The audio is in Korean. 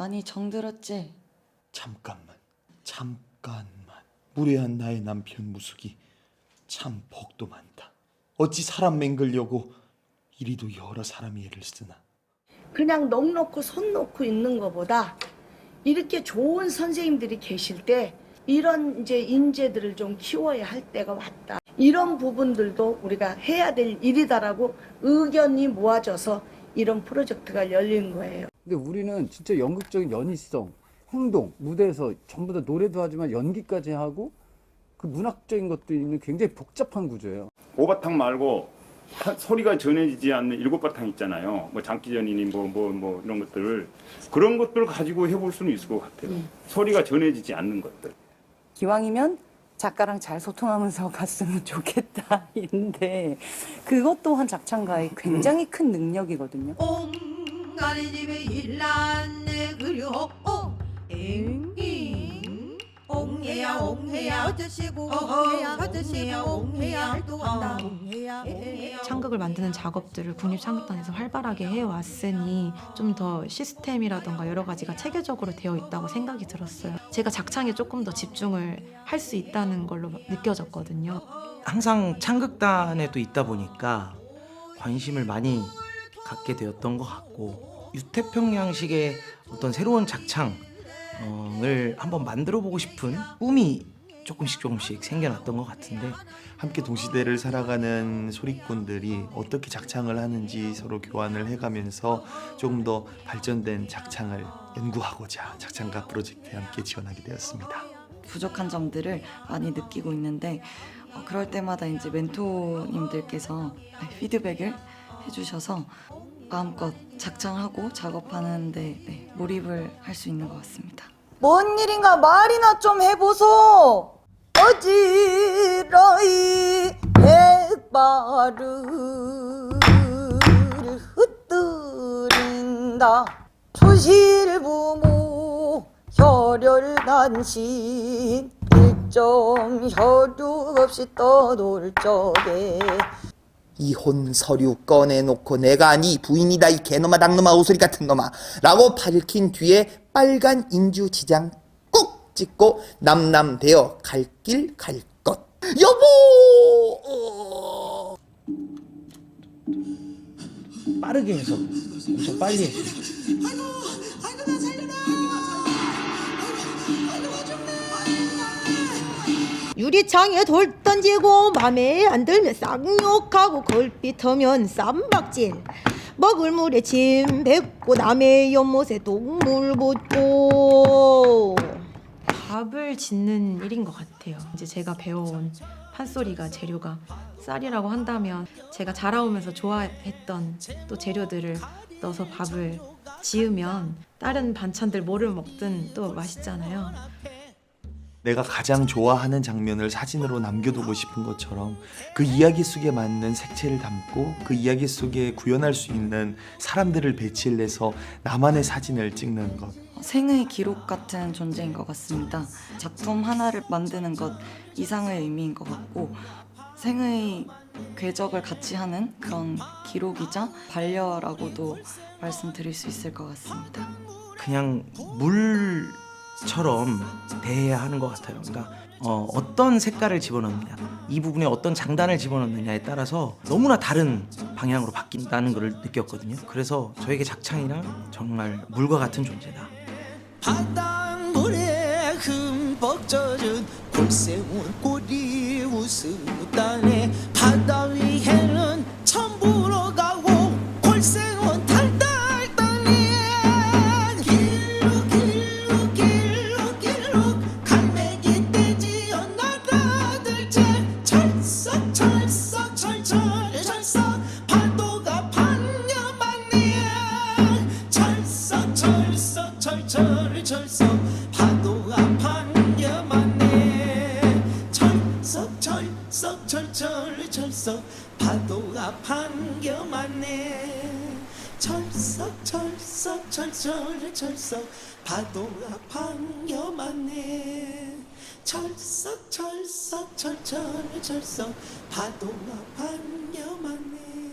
많이 정들었지? 잠깐만, 잠깐만. 무례한 나의 남편 무숙이 참 복도 많다. 어찌 사람 맹글려고 이리도 여러 사람이 애를 쓰나. 그냥 넋 놓고 손 놓고 있는 것보다 이렇게 좋은 선생님들이 계실 때 이런 이제 인재들을 좀 키워야 할 때가 왔다. 이런 부분들도 우리가 해야 될 일이다라고 의견이 모아져서 이런 프로젝트가 열린 거예요. 근데 우리는 진짜 연극적인 연희성, 행동, 무대에서 전부 다 노래도 하지만 연기까지 하고 그 문학적인 것도 있는 굉장히 복잡한 구조예요. 오바탕 말고 하- 소리가 전해지지 않는 일곱 바탕 있잖아요. 뭐 장기전이니 뭐 뭐 뭐 이런 것들 그런 것들 가지고 해볼 수는 있을 것 같아요. 소리가 전해지지 않는 것들. 기왕이면 작가랑 잘 소통하면서 갔으면 좋겠다인데 그것 또한 작창가의 굉장히 큰 능력이거든요. 옹가리 집에 일났네. 그려. 옹잉잉 옹해야 옹해야. 어쩌시고 옹해야 어쩌시고 옹해야 활동한다. 옹해야 옹해야 창극을 만드는 작업들을 국립창극단에서 활발하게 해왔으니 좀 더 시스템이라던가 여러 가지가 체계적으로 되어 있다고 생각이 들었어요. 제가 작창에 조금 더 집중을 할 수 있다는 걸로 느껴졌거든요. 항상 창극단에도 있다 보니까 관심을 많이 갖게 되었던 것 같고 유태평 양식의 어떤 새로운 작창을 한번 만들어 보고 싶은 꿈이 조금씩 조금씩 생겨났던 것 같은데 함께 동시대를 살아가는 소리꾼들이 어떻게 작창을 하는지 서로 교환을 해가면서 조금 더 발전된 작창을 연구하고자 작창가 프로젝트에 함께 지원하게 되었습니다. 부족한 점들을 많이 느끼고 있는데 어, 그럴 때마다 이제 멘토님들께서 네, 피드백을 해주셔서 마음껏 작창하고 작업하는데 네, 몰입을 할 수 있는 것 같습니다. 뭔 일인가 말이나 좀 해보소. 어지러이 백발을 흩뜨린다. 초실부모 혈혈단신 일점 혈육 없이 떠돌 적에 이혼 서류 꺼내놓고 내가 네 부인이다 이 개놈아 닭놈아 오소리 같은 놈아. 라고 밝힌 뒤에 빨간 인주 지장 꾹 찍고 남남되어 갈 길 갈 것. 여보! 어. 빠르게 해서 엄청 빨리 했어 유리창에 돌 던지고 맘에 안 들면 쌍욕하고 걸핏하면 쌈박질 먹을 물에 침 뱉고 남의 연못에 동물 붙고 밥을 짓는 일인 것 같아요. 이제 제가 배워온 판소리가 재료가 쌀이라고 한다면 제가 자라오면서 좋아했던 또 재료들을 넣어서 밥을 지으면 다른 반찬들 뭐를 먹든 또 맛있잖아요. 내가 가장 좋아하는 장면을 사진으로 남겨두고 싶은 것처럼 그 이야기 속에 맞는 색채를 담고 그 이야기 속에 구현할 수 있는 사람들을 배치를 해서 나만의 사진을 찍는 것 생의 기록 같은 존재인 것 같습니다. 작품 하나를 만드는 것 이상의 의미인 것 같고 생의 궤적을 같이 하는 그런 기록이자 반려라고도 말씀드릴 수 있을 것 같습니다. 그냥 물 처럼 대해야 하는 것 같아요. 그러니까 어, 어떤 색깔을 집어넣느냐, 이 부분에 어떤 장단을 집어넣느냐에 따라서 너무나 다른 방향으로 바뀐다는 것을 느꼈거든요. 그래서 저에게 작창이란 정말 물과 같은 존재다. 바닷물에 흠뻑 젖은 골세운 꼬리 우스다네 바다 위에는 천부로 가고 골세운 철썩 파도가 반겨만네. 철썩 철썩 철철 철썩 파도가 반겨만네. 철썩 철썩 철철 철썩 파도가 반겨만네. 철썩 철썩 철철 철썩 파도가 반겨만네